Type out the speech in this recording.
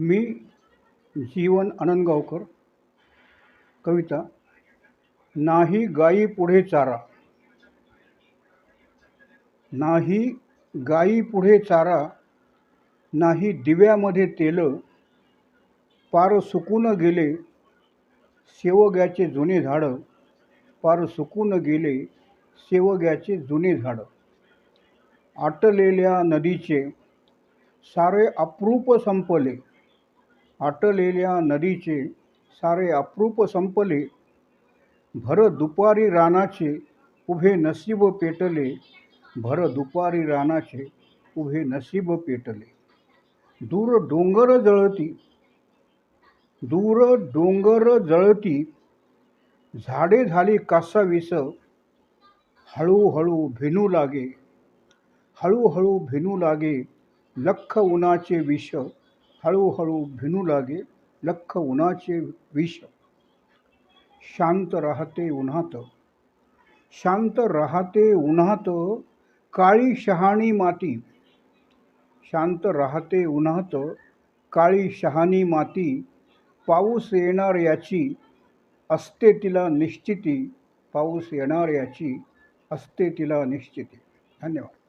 मी जीवन आनंदगावकर कविता नाही गायी पुढे चारा. नाही गायी पुढे चारा नाही दिव्यामध्ये तेल पार सुकून गेले सेवग्याचे जुने झाडं पार सुकून गेले सेवग्याचे जुने झाडं. आटलेल्या नदीचे सारे अप्रूप संपले. आटलेल्या नदीचे सारे अप्रूप संपले. भर दुपारी रानाचे उभे नसीब पेटले. भर दुपारी रानाचे उभे नसीब पेटले. दूर डोंगर जळती. दूर डोंगर जळती. झाडे झाली कासावीस हळूहळू भिनू लागे. हळूहळू भिनू लागे. लख उन्हाचे विष. हळूहळू भिनू लागे लख उन्हाचे विष. शांत राहते उन्हात. शांत राहते उन्हात काळी शहाणी माती. शांत राहते उन्हात काळी शहाणी माती. पाऊस येणार याची असते तिला निश्चिती. पाऊस येणार याची असते तिला निश्चिती. धन्यवाद.